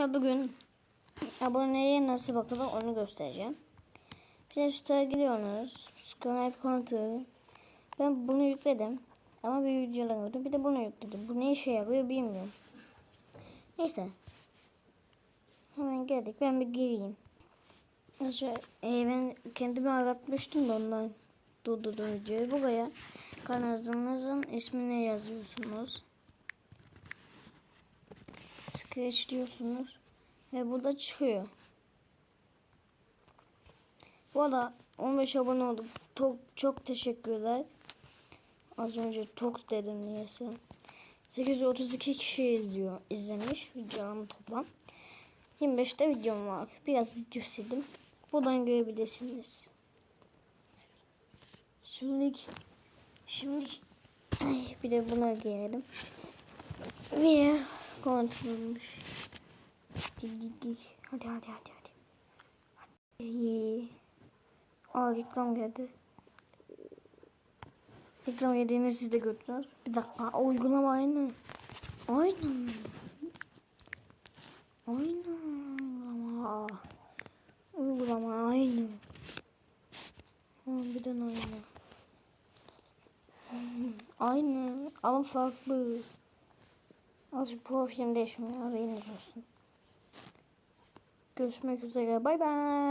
Arkadaşlar bugün aboneye nasıl bakılır onu göstereceğim. Play Store'a gidiyorsunuz. Skype kontrolü. Ben bunu yükledim. Ama bir videoları Bir de bunu yükledim. Bu ne işe yarıyor bilmiyorum. Neyse. Hemen geldik. Ben bir gireyim. Aşağı, e, ben kendimi aratmıştım da ondan durdurdum videoyu. Buraya kanalınızın ismini yazıyorsunuz. Scratch diyorsunuz. Ve burada çıkıyor. Bu arada 15 abone olduk. Çok, çok teşekkürler. Az önce tok dedim niyeyse. 832 kişi izliyor, izlemiş videomu toplam. 25'te videom var. Biraz video sildim. Buradan görebilirsiniz. Şimdi şimdi bir de buna girelim. Ve kontrolmüş. Dik. Hadi hadi hadi hadi. hadi. Aa reklam geldi. Reklam yediğini siz de gördünüz. Bir dakika uygulama aynı. Aynı. Aynı uygulama. Uygulama aynı. Harbiden aynı. Aynı ama farklı. Azıcık profilim değişmiyor haberiniz olsun. Görüşmek üzere bay bay.